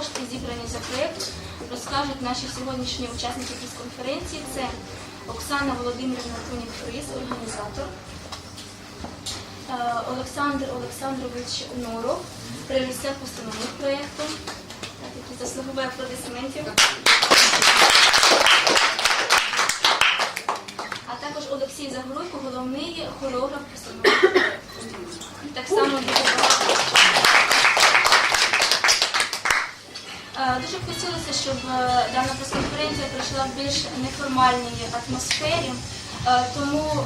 кошти, зібрані за проєкт, розкажуть наші сьогоднішні учасники прес-конференції. Це Оксана Володимирівна Кунік-Фріз, організатор. Е, Олександр Олександрович Норов, режисер постановник проєкту, який заслуговує аплодисментів. А також Олексій Загоруйко, головний хореограф постановник проєкту. Так само дуже багато. Е, Дуже хотілося, щоб е, дана прес-конференція пройшла в більш неформальній атмосфері, Е, тому е,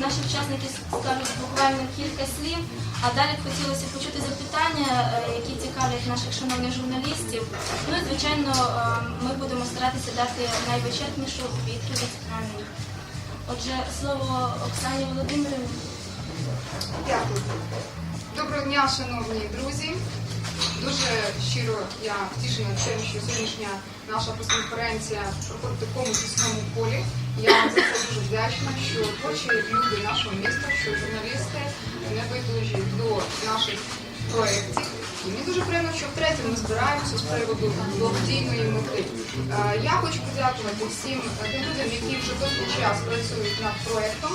наші учасники скажуть буквально кілька слів, а далі б хотілося почути запитання, які цікавлять наших шановних журналістів. Ну і звичайно, ми будемо старатися дати найвичерпнішу відповідь на них. Отже, слово Оксані Володимирівні. Дякую. Доброго дня, шановні друзі. Дуже щиро я втішена тим, що сьогоднішня наша прес-конференція проходить в такому тісному полі. Я за це дуже вдячна, що творчі люди нашого міста, що журналісти не байдужі до наших проєктів. І мені дуже приємно, що втретє ми збираємося з приводу благодійної мети. Е, Я хочу подякувати всім тим людям, які вже довгий час працюють над проєктом.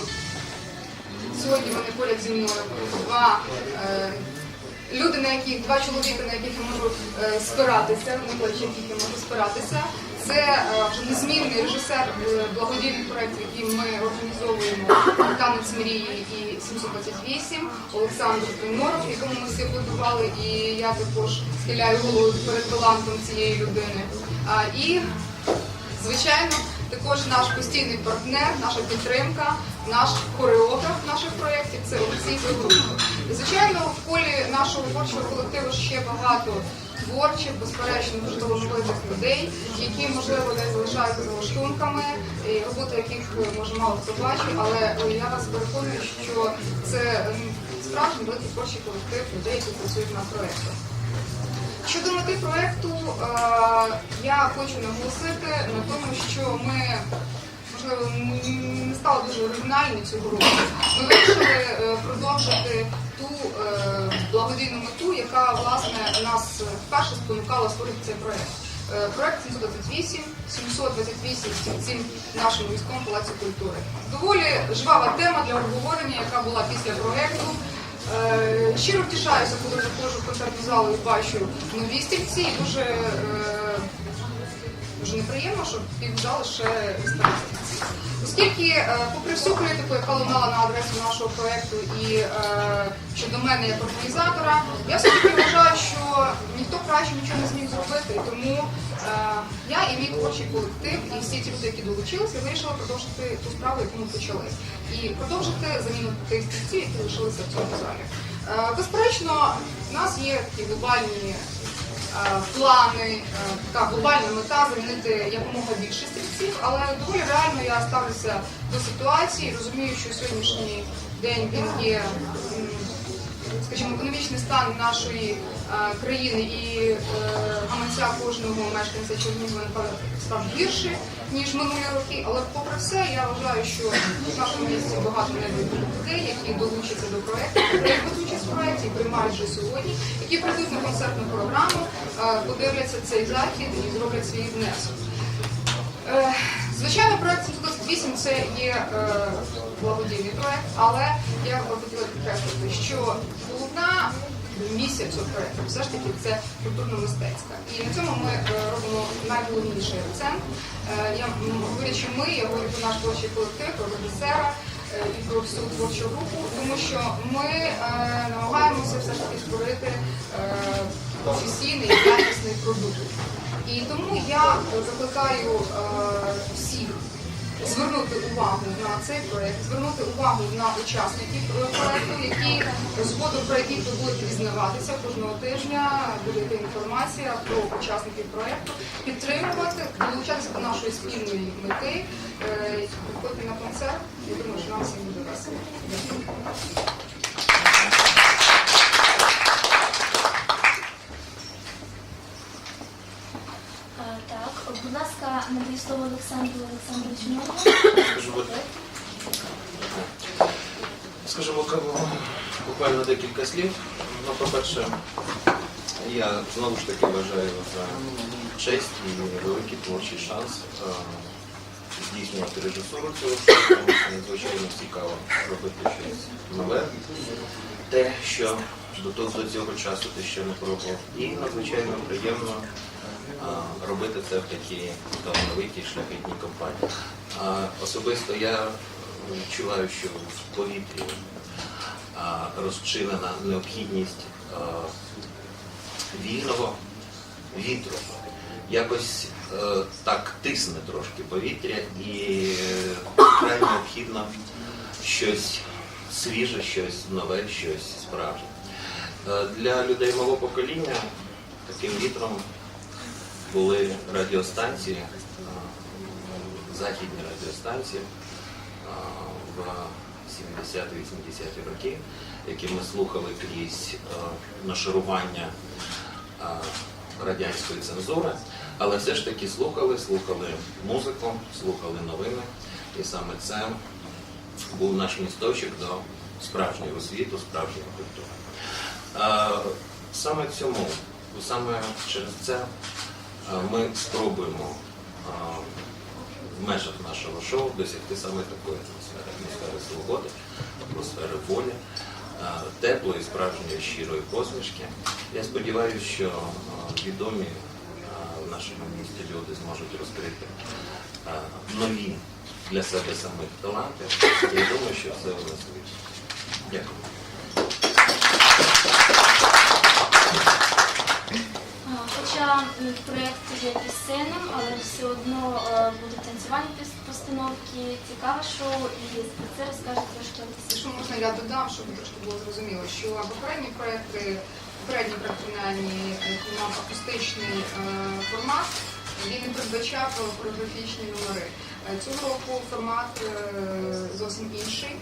Сьогодні вони поряд зі мною два е, люди, на яких два чоловіка, на яких я можу е, спиратися, на плечі яких я можу спиратися. Це е, незмінний режисер е, благодійних проєктів, які ми організовуємо танець мрії і 728 Олександр Тиморов, якому ми всі аплодували, і я також схиляю голову перед талантом цієї людини. А, і Звичайно, також наш постійний партнер, наша підтримка, наш хореограф наших проєктів це Олексій Загрузко. Звичайно, в колі нашого творчого колективу ще багато творчих, безперечно, дуже талановитих людей, які, можливо, десь залишаються за лаштунками, роботи яких може мало хто бачить, але е, я вас переконую, що це справжній великий творчий колектив людей, які працюють на проєктах. Щодо мети проєкту, е, я хочу наголосити на тому, що ми, можливо, не стали дуже оригінальні цього року. Ми вирішили е, продовжити ту е, благодійну мету, яка власне нас вперше спонукала створити цей проєкт. Е, Проект 728, 728 стільців нашому міському палаці культури. Доволі жвава тема для обговорення, яка була після проєкту. Е, Щиро втішаюся, коли заходжу в концертну залу і бачу нові стільці. І дуже, е, дуже неприємно, що півзали ще стільці. Оскільки, е, попри всю критику, яка лунала на адресу нашого проєкту і е, щодо мене як організатора, я все-таки вважаю, що ніхто краще нічого не зміг зробити. Тому е, я і мій творчий колектив, і всі ті люди, які долучилися, вирішили продовжити ту справу, яку ми почали. І продовжити заміну тих стільців, які лишилися в цьому залі. Безперечно, у нас є такі глобальні плани, е, така глобальна мета замінити якомога більше стрільців, але доволі реально я ставлюся до ситуації, розумію, що сьогоднішній день він є, скажімо, економічний стан нашої е, країни і е, гаманця кожного мешканця Чернігова напевно став гірше, ніж минулі роки. Але попри все, я вважаю, що в нашому місті багато небайдужих людей, які долучаться до проєкту, приймуть участь в проєкті, приймають вже сьогодні, які прийдуть на концертну програму, е, подивляться цей захід і зроблять свій внесок. Звичайно, проект 728 це є благодійний проект, але я хотіла підкреслити, що головна місія цього проекту все ж таки це культурно-мистецька. І на цьому ми е, робимо найголовніший акцент. Е, я м, говорячи ми, я говорю про наш творчий колектив, про режисера е, і про всю творчу групу, тому що ми намагаємося все ж таки створити професійний і якісний продукт. І тому я закликаю всіх звернути увагу на цей проект, звернути увагу на учасників проєкту, проекту, які згодом про яких ви будете дізнаватися кожного тижня. Буде інформація про учасників проекту, підтримувати, долучатися до нашої спільної мети. Е, Приходьте на концерт. Я думаю, що нам всім буде весело. Дякую. Е, Так, будь ласка, надаю слово Олександру Олександровичу Новому. Скажімо, буквально декілька слів. Ну, по-перше, я знову ж таки вважаю за честь і великий творчий шанс е, здійснювати режисуру цього тому що надзвичайно цікаво робити щось нове. Те, що до того до цього часу ти ще не пробував. І надзвичайно приємно робити це в такій талановитій шляхетній компанії. Особисто я відчуваю, що в повітрі а, розчинена необхідність а, вільного вітру. Якось е, так тисне трошки повітря і е, вкрай необхідно щось свіже, щось нове, щось справжнє. Е, Для людей мого покоління таким вітром були радіостанції, е, західні радіостанції е, в 70-80-ті роки, які ми слухали крізь е, нашарування радянської цензури, але все ж таки слухали, слухали музику, слухали новини, і саме це був наш місточок до справжнього світу, справжньої культури. Саме цьому, саме через це ми спробуємо е, в межах нашого шоу досягти саме такої атмосфери, атмосфери свободи, атмосфери волі, е, теплої, справжньої, щирої посмішки. Я сподіваюся, що е, відомі е, в нашому місті люди зможуть розкрити е, нові для себе самих таланти. Я думаю, що це у нас вийде. Дякую. Проєкт є пісенним, але все одно е, будуть танцювальні постановки, цікаве шоу, і про це розкаже трошки. Якщо можна, я додам, щоб трошки було зрозуміло, що попередні проекти, попередні який мав акустичний е, формат, він не передбачав хореографічні номери. Е, Цього року формат е, зовсім інший.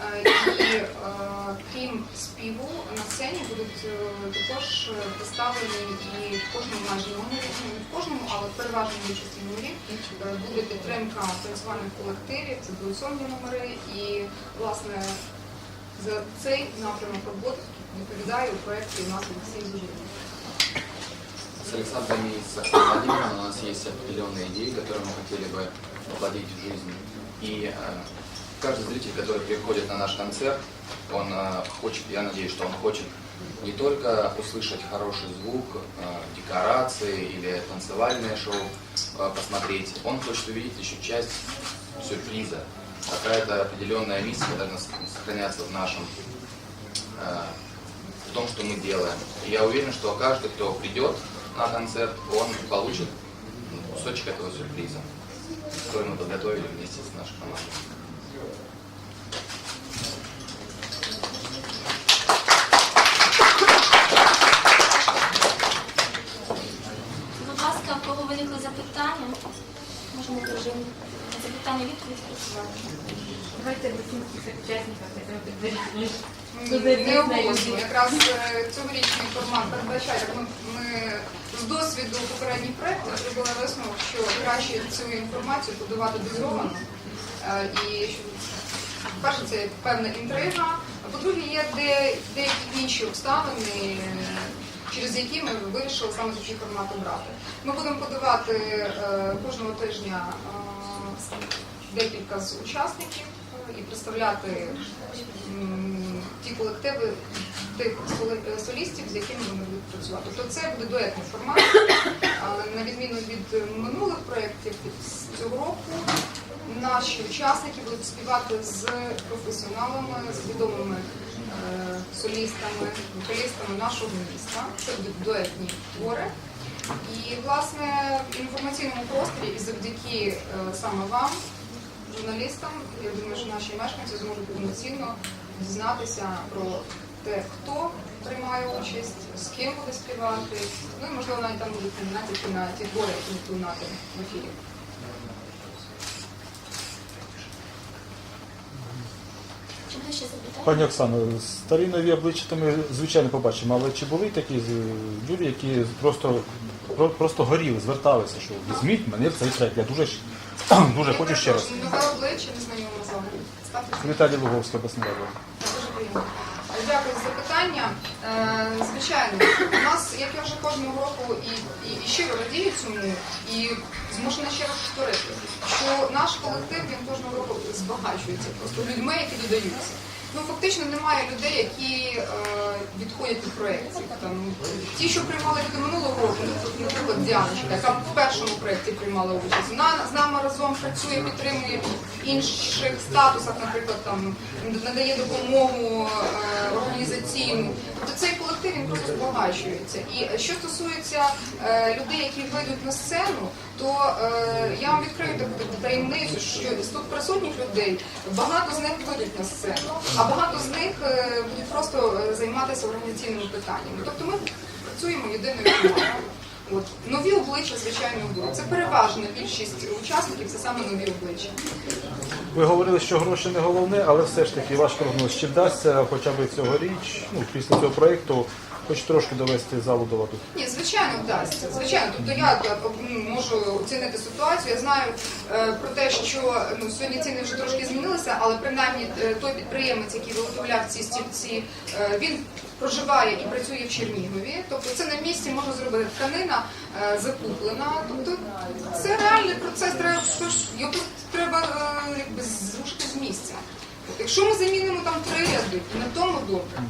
Е, І е, крім співу на сцені будуть е, також е, представлені і в кожному майже номері, ну, не в кожному, але в переважній більшості номерів е, буде підтримка танцювальних колективів, це будуть сольні номери. І власне за цей напрямок роботи відповідає у проєкті у нас Олексій Зужин. С Александром и с Владимиром у нас есть определенные идеи, которые мы хотели бы воплотить в жизнь. И э, каждый зритель, который приходит на наш концерт, он э, хочет, я надеюсь, что он хочет не только услышать хороший звук, э, декорации или танцевальное шоу э, посмотреть, он хочет увидеть еще часть сюрприза, какая-то определенная миссия должна сохраняться в нашем в том, что мы делаем. И я уверен, что каждый, кто придет на концерт, он получит кусочек этого сюрприза, который мы подготовили вместе с нашей командой. В режимі запитання відповідь працювати. Давайте участникам этого. Не обов'язково. Якраз е, цьогорічний формат передбачає, як ми, ми з досвіду попередніх проєктів зробили висновок, що краще цю інформацію подавати дозовано. Е, І перше, це певна інтрига, а по-друге, є де, деякі інші обставини, через які ми вирішили саме такий формат обрати. Ми будемо подавати е, кожного тижня е, декілька з учасників е, і представляти ті колективи тих солістів, з якими вони будуть працювати. Тобто це буде дуетний формат, але на відміну від минулих проєктів цього року. Наші учасники будуть співати з професіоналами, з відомими солістами, вокалістами нашого міста. Це будуть дуетні твори. І власне в інформаційному просторі і завдяки е, саме вам журналістам. Я думаю, що наші мешканці зможуть повноцінно дізнатися про те, хто приймає участь, з ким буде співати. Ну і можливо навіть там будуть натяки на ті твори, які лунати в ефірі. Чи буде ще запитання? Пані Оксано, старі нові обличчя то ми звичайно побачимо, але чи були такі люди, які просто, про- просто горіли, зверталися, що візьміть мене в цей проект. Я дуже, дуже Я хочу ще раз. Нове обличчя незнайоме з вами. Віталій Луговський, обласна рада. Дуже приємно. Дякую за запитання. Е, Звичайно, у нас, як я вже кожного року і, і, і щиро радію цьому, і змушена ще раз повторити, що наш колектив він кожного року збагачується просто людьми, які додаються. Ну фактично немає людей, які е, відходять від проєктів. Там ті, що приймали від минулого року, ну, наприклад, Діаночка, яка в першому проєкті приймала участь, вона з нами разом працює, підтримує в інших статусах, наприклад, там надає допомогу е, організаційну. Тобто цей колектив він просто збагачується. І що стосується е, людей, які вийдуть на сцену, то е, я вам відкрию таку таємницю, що тут присутніх людей багато з них вийдуть на сцену, а багато з них е, будуть просто е, займатися організаційними питаннями. Тобто ми працюємо єдиною командою. От нові обличчя, звичайно, будуть. Це переважна більшість учасників, це саме нові обличчя. Ви говорили, що гроші не головне, але все ж таки ваш прогноз, чи вдасться хоча б цьогоріч, ну, після цього проєкту, хоч трошки довести залу до ладу? Ні, звичайно, вдасться. Звичайно, тобто я можу оцінити ситуацію. Я знаю е, про те, що ну, сьогодні ціни вже трошки змінилися, але принаймні е, той підприємець, який виготовляв ці стільці, е, він проживає і працює в Чернігові. Тобто це на місці можна зробити тканина закуплена. Тобто це реальний процес. Треба його треба якби зрушити з місця. От, якщо ми замінимо там три ряди, і на тому добре.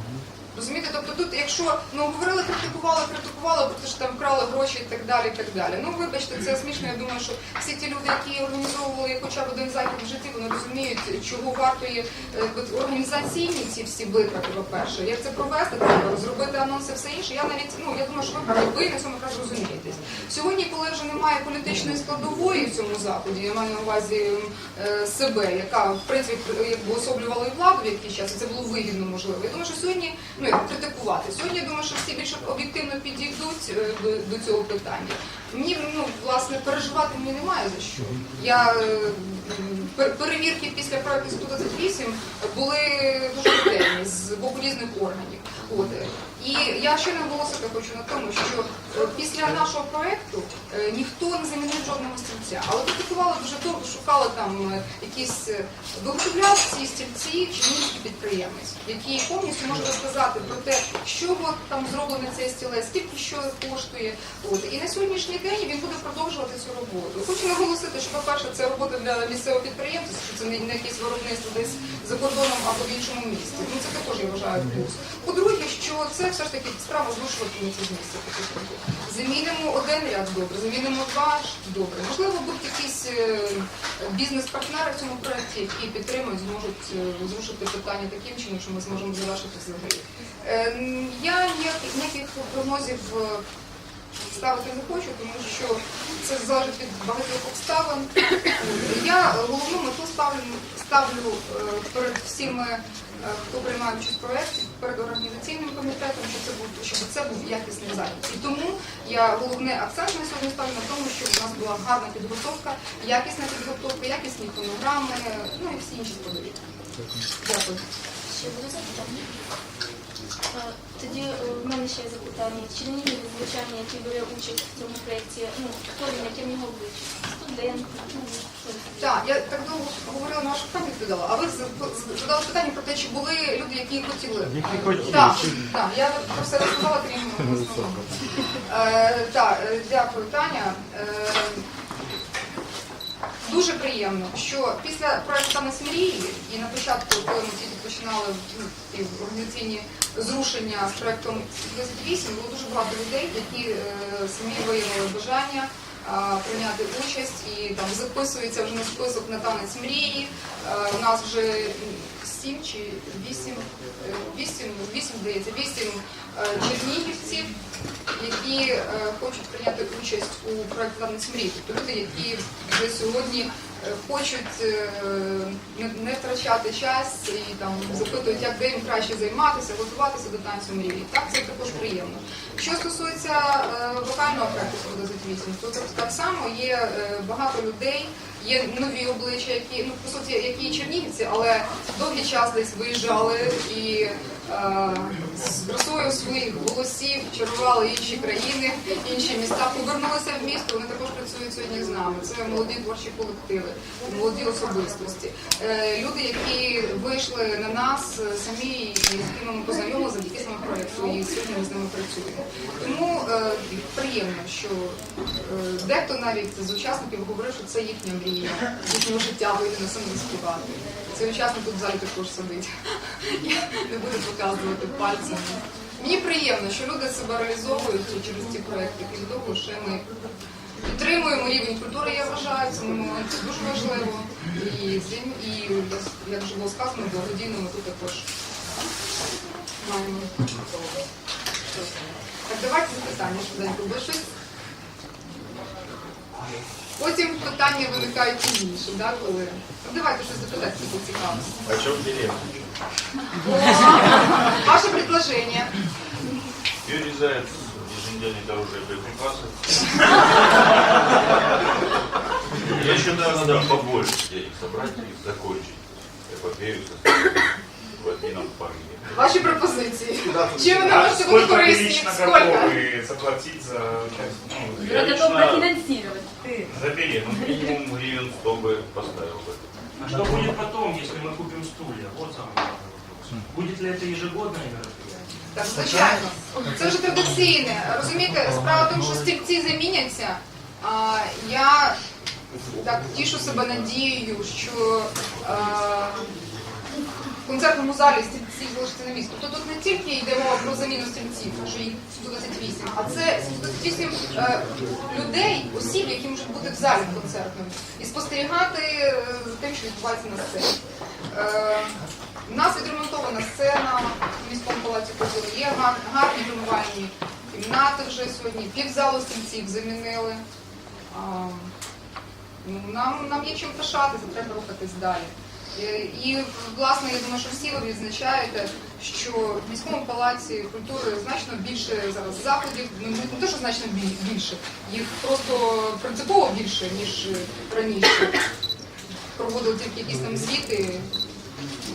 Розумієте, тобто тут, якщо ну говорили, критикували, критикували, те, що там вкрали гроші і так далі, і так далі. Ну вибачте, це смішно. Я думаю, що всі ті люди, які організовували хоча б один захід в житті, вони розуміють, чого вартує е, от організаційні ці всі витрати, по-перше, як це провести, треба розробити анонси, все інше. Я навіть ну я думаю, що ви ви на цьому якраз розумієтесь. Сьогодні, коли вже немає політичної складової в цьому заході, я маю на увазі е, себе, яка в принципі якби особлювала і владу в якийсь час, і це було вигідно можливо. Я думаю, що сьогодні ну критикувати. Сьогодні я думаю, що всі більш об'єктивно підійдуть е, до, цього питання. Мені ну власне переживати мені немає за що. Я е, пер- перевірки після проекту 128 були дуже ретельні з боку різних органів. От е, і я ще наголосити хочу на тому, що е, після нашого проекту е, ніхто не замінив жодного стільця, але критикували дуже довго, шукали там е, якісь виготовляв ці стільці чернігівський підприємець, який повністю може розказати про те, що от там зроблений цей стілець, скільки що коштує. От і на сьогоднішній день він буде продовжувати цю роботу. Хочу наголосити, що по-перше, це робота для місцевого підприємця, що це не якесь виробництво десь за кордоном або в іншому місті. Ну це також я вважаю плюс. По-друге, що це все ж таки справа зрушувати не з місця потихеньку. Замінимо один ряд добре, замінимо два добре. Можливо, будуть якісь е, бізнес-партнери в цьому проєкті, які підтримують, зможуть е, зрушити питання таким чином, що ми зможемо завершити взагалі. Е, Я ніяких, прогнозів ставити не хочу, тому що це залежить від багатьох обставин. Я головну мету ставлю, ставлю перед всіми, хто приймає участь в проєкті, перед організаційним комітетом, щоб це був щоб це був якісний захід. І тому я головний акцент на сьогодні ставлю на тому, щоб у нас була гарна підготовка, якісна підготовка, якісні фонограми, ну і всі інші складові. Дякую. Ще буде запитання? Тоді е, в мене ще є запитання. Чернігів, звичайно, який бере участь в цьому проєкті, ну, хто він, яке в нього обличчя? Студент, ну? Так, я так довго говорила на вашу пам'ять відповідала, а ви задали питання про те, чи були люди, які хотіли. Які хотіли, Так, чи- так, я про все розказала, крім основного. Е, Так, е, дякую, Таня. Е, Дуже приємно, що після проекту «Танець мрії» і на початку, коли ми тільки починали ну, організаційні зрушення з проектом 28, було дуже багато людей, які е, самі виявили бажання прийняти участь і там записуються вже на список на танець мрії. Е, У нас вже сім чи вісім, е, вісім, вісім здається, вісім е, чернігівців, які е, хочуть прийняти участь у проєкті «Танець мрії. Тобто люди, які вже сьогодні хочуть е, не, не втрачати час і там запитують, як де їм краще займатися, готуватися до танцю мрії. Так, це також приємно. Що стосується вокального практику до 8, то так, само є багато людей, є нові обличчя, які ну по суті, які чернігівці, але довгий час десь виїжджали і з красою своїх голосів чарували інші країни, інші міста, повернулися в місто. Вони також працюють сьогодні з нами. Це молоді творчі колективи, молоді особистості. Е, люди, які вийшли на нас е, самі з ким ми познайомилися завдяки саме проєкту, і сьогодні ми з ними працюємо. Тому е, приємно, що е, дехто навіть з учасників говорив, що це їхня мрія, їхнього життя вийти на сцену і співати. Цей учасник тут в залі також сидить. Я не буду показувати пальцем. Мені приємно, що люди себе реалізовують через ці проекти. Крім того, що ми підтримуємо рівень культури, я вважаю, це момент дуже важливо. І, і як вже було сказано, благодійно ми тут також маємо. Так, давайте запитання швиденько. Ви щось? Потім питання виникають пізніше, да, коли. Давайте щось запитати, це цікаво. О чем дилемма? Ваше предложение. Юрий Заяц, еженедельный дорожный боеприпасы. Я считаю, надо побольше денег собрать и закончить эпопею со Владимиром Парни. Ваші пропозиції. Чим вони можете бути Сколько вы корисні? лично Сколько? готовы заплатить за... Ну, я Готов лично профинансировать. за билет. Ну, минимум гривен 100 бы поставил бы. А что будет потом, если мы купим стулья? Вот самый главный вопрос. Будет ли это ежегодное мероприятие? Так, звичайно. Це вже традиційне. Розумієте, справа в тому, що стільці заміняться. А, я так тішу себе надією, що а, в концертному залі стільці залишаться на місці. Тобто тут не тільки йде мова про заміну стільців, що їх 128, а це 128 е, людей, осіб, які можуть бути в залі концертному, і спостерігати е, за тим, що відбувається на сцені. Е, у нас відремонтована сцена в міському палаці культури, є гарні тренувальні кімнати вже сьогодні, півзалу стільців замінили. Ну, нам, нам є чим пишатися, треба рухатись далі. Е, І, власне, я думаю, що всі ви відзначаєте, що в міському палаці культури значно більше зараз заходів, ну не те, що значно більше, їх просто принципово більше, ніж раніше. Проводили тільки якісь там звіти.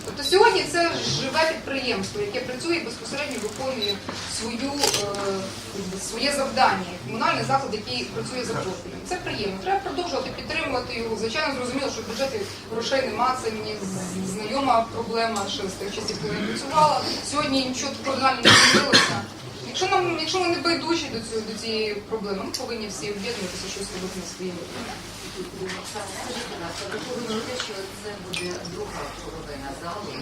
Тобто сьогодні це живе підприємство, яке працює і безпосередньо виконує свою, е, своє завдання, комунальний заклад, який працює за профілем. Це приємно. Треба продовжувати підтримувати його. Звичайно, зрозуміло, що в бюджеті грошей нема. Це мені знайома проблема ще з тих часів, коли я працювала. Сьогодні нічого кардинально не змінилося. Якщо нам, якщо ми не байдужі до цього до цієї проблеми, ми повинні всі об'єднуватися, щось робити на своїй. Скажіть, будь ласка, ви говорите, що це буде друга половина залу.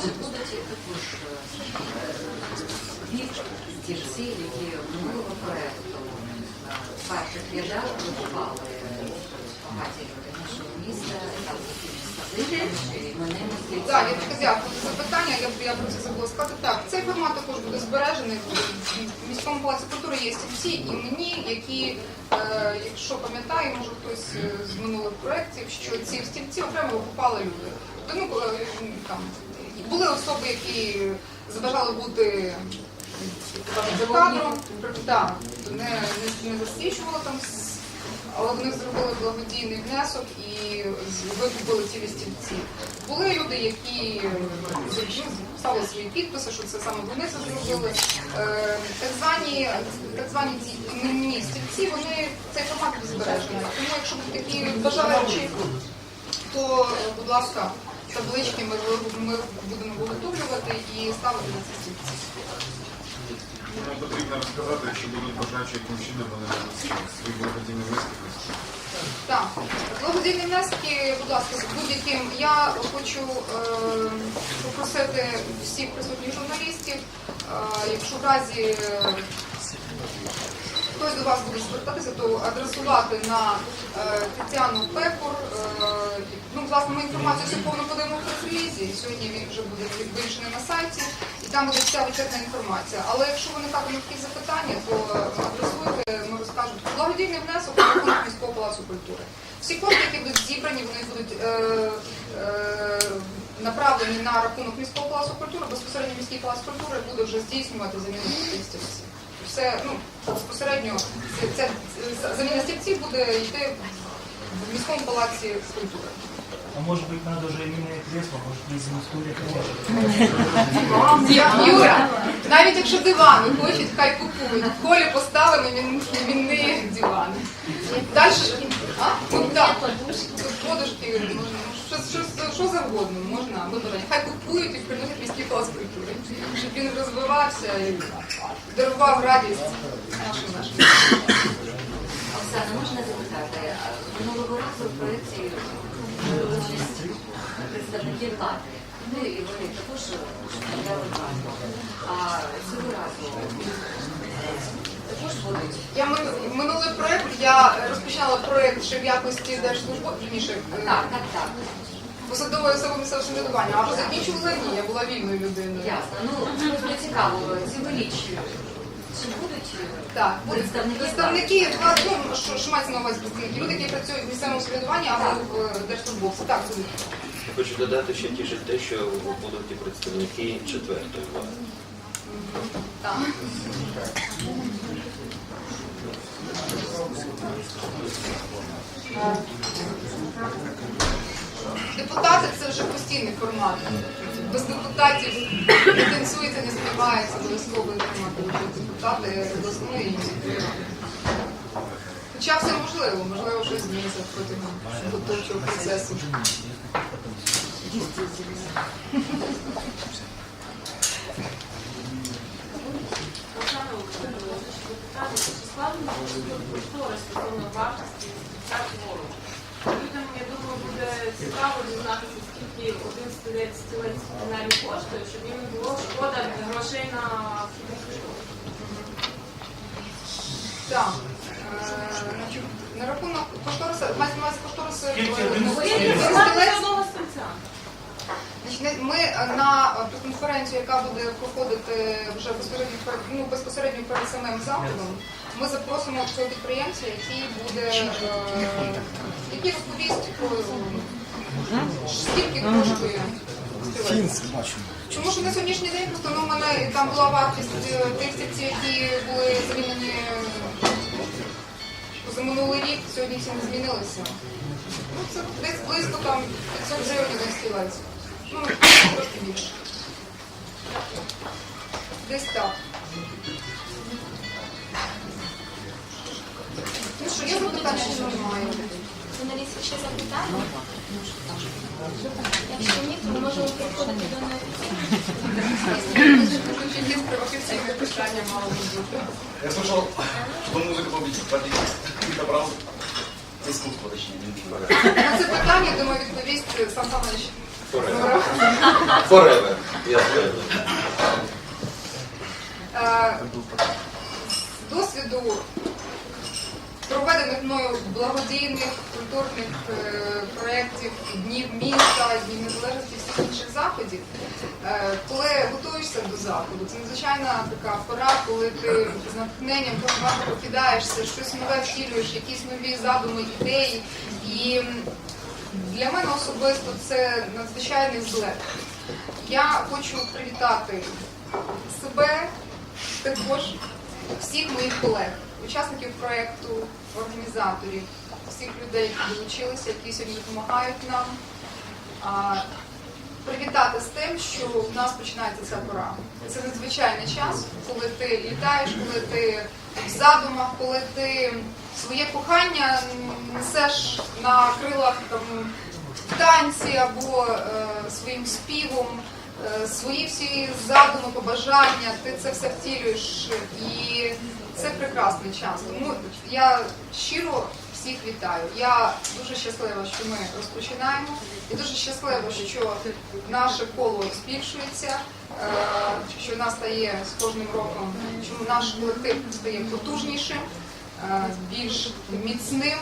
Чи будуть також дві стіжці, які минулого проєкту е, в перших рядах виховали багаті люди нашого міста, Так, я тільки дякую за запитання. Я, я про це забула сказати. Так, цей формат також буде збережений. В міському палаці культури є стільці іменні, які, е, якщо пам'ятаю, може хтось е, з минулих проєктів, що ці стільці окремо викупали люди. Тобто, ну, е, там, були особи, які забажали бути кажуть, за кадром, так, не, не, не засвічували там але вони зробили благодійний внесок і викупили ці стільці. Були люди, які ну, ставили свої підписи, що це саме вони це зробили. Е, Так звані, так звані ці іменні стільці, вони цей формат збережений. Тому якщо такі бажаючі, то, будь ласка, таблички ми, ми будемо виготовлювати і ставити на ці стільці. Нам потрібно розказати, якщо будуть бажаючі, яким вони можуть свої благодійні внески. Так, благодійні внески, будь ласка, з будь-яким. Я хочу е, попросити всіх присутніх журналістів, е, якщо в разі е, хтось до вас буде звертатися, то адресувати на е, Тетяну Пекур. Е, ну, власне, ми інформацію всю повну подаємо в прес-релізі. Сьогодні він вже буде вирішений на сайті, і там буде вся вичерпна інформація. Але якщо виникатимуть якісь запитання, то е, адресуйте, ми розкажемо. Благодійний внесок на рахунок міського палацу культури. Всі кошти, які будуть зібрані, вони будуть е, е, направлені на рахунок міського палацу культури, безпосередньо міський палац культури буде вже здійснювати заміну стільців. Все ну, безпосередньо це, це, це- заміна стільців буде йти в міському палаці культури. А может быть надо уже именное кресло, может быть из стулья Я- Юра, навіть якщо дивани хочуть, хай купують. В холі поставимо він, мінні дивани. Далі, а? Ну, так. Тут подушки, ну, що, завгодно можна вибирати. Хай купують і приносять міський клас культури, щоб він розвивався і дарував радість нашим нашим. Оксана, можна запитати, минулого разу в проєкті участь представники влади. Ну і вони також представляли владу. А цього разу також будуть. Я мин- минулий проект, я розпочинала проект ще в якості держслужби, вірніше, е, Так, так, так. Посадової особи місцевого самоврядування, а вже закінчувала ні, я була вільною людиною. Ясно. Ну, просто цікаво, ці. Чи будуть Так, представники? представники влади, ну, що, що мається на увазі представники, люди, які працюють в місцевому самоврядуванні або в е, держслужбовці. Так, будуть. Хочу додати, що тішить те, що будуть і представники четвертої влади. Так. Депутати це вже постійний формат. Без депутатів не танцюється, не співається, обов'язковий формат. Депутати обласної і міської ради. Хоча все можливо, можливо, щось зміниться протягом підготовчого процесу. Складно культури стосовно вартості та твору? Людям, я думаю, буде цікаво дізнатися, скільки один стілець стілець динарій коштує, щоб їм не було шкода грошей на. Так. Е, На рахунок. Скільки е, один стілець? один одного стільця. Значить, Ми е, на е, конференцію, яка буде проходити вже безпосередньо перед, ну, безпосередньо перед самим заходом, ми запросимо цього підприємця, який буде е, який розповість про скільки коштує стілець. Чому що на сьогоднішній день просто ну, мене там була вартість е, тих стільців, які були замінені е, за минулий рік, сьогодні ціни змінилися. Ну, це десь близько там 500 гривень один стілець. Ну, трошки більше. Десь так. Ну що, є запитання, чи немає? Журналістів ще запитання? Якщо ні, то ми можемо переходити до неофіційних. Є провокаційне питання мало би бути. Я слышал, что музыка победит. Победит. Это правда? Искусство, точнее, не музыка. На це питання, думаю, відповість сам Павлович. Forever. Forever. Я впевнений. Е, з досвіду проведених мною благодійних культурних е, проєктів, днів міста, днів незалежності всіх інших заходів. Е, коли готуєшся до заходу, це надзвичайна така пора, коли ти з натхненням кожного прокидаєшся, щось нове втілюєш, якісь нові задуми, ідеї. І для мене особисто це надзвичайний злет. Я хочу привітати себе, також всіх моїх колег, учасників проєкту, організаторів, всіх людей, які долучилися, які сьогодні допомагають нам. Привітати з тим, що в нас починається ця пора. Це надзвичайний час, коли ти літаєш, коли ти в задумах, коли ти своє кохання несеш на крилах там, танці або е, своїм співом, е, свої всі задуми, побажання, ти це все втілюєш, і це прекрасний час. Тому я щиро всіх вітаю. Я дуже щаслива, що ми розпочинаємо, і дуже щаслива, що наше коло збільшується, е, що нас стає з кожним роком, що наш колектив стає потужнішим. е, Більш міцним,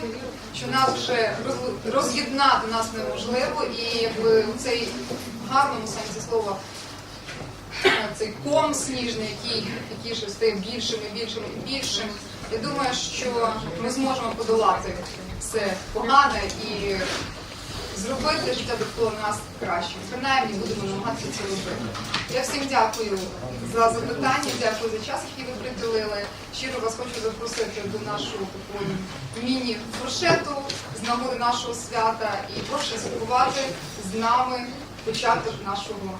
що нас вже роз'єднати нас неможливо, і у цей гарному сенсі слова цей ком сніжний, який, який ще стає більшим і більшим і більшим, Я думаю, що ми зможемо подолати все погане і зробити життя довкола нас кращим. Принаймні будемо намагатися це робити. Я всім дякую за запитання, дякую за час, який ви приділили. Щиро вас хочу запросити до нашого міні-фуршету з нагоди нашого свята і прошу святкувати з нами початок нашого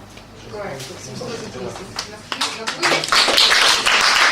проекту 708 на вхід на виїзд.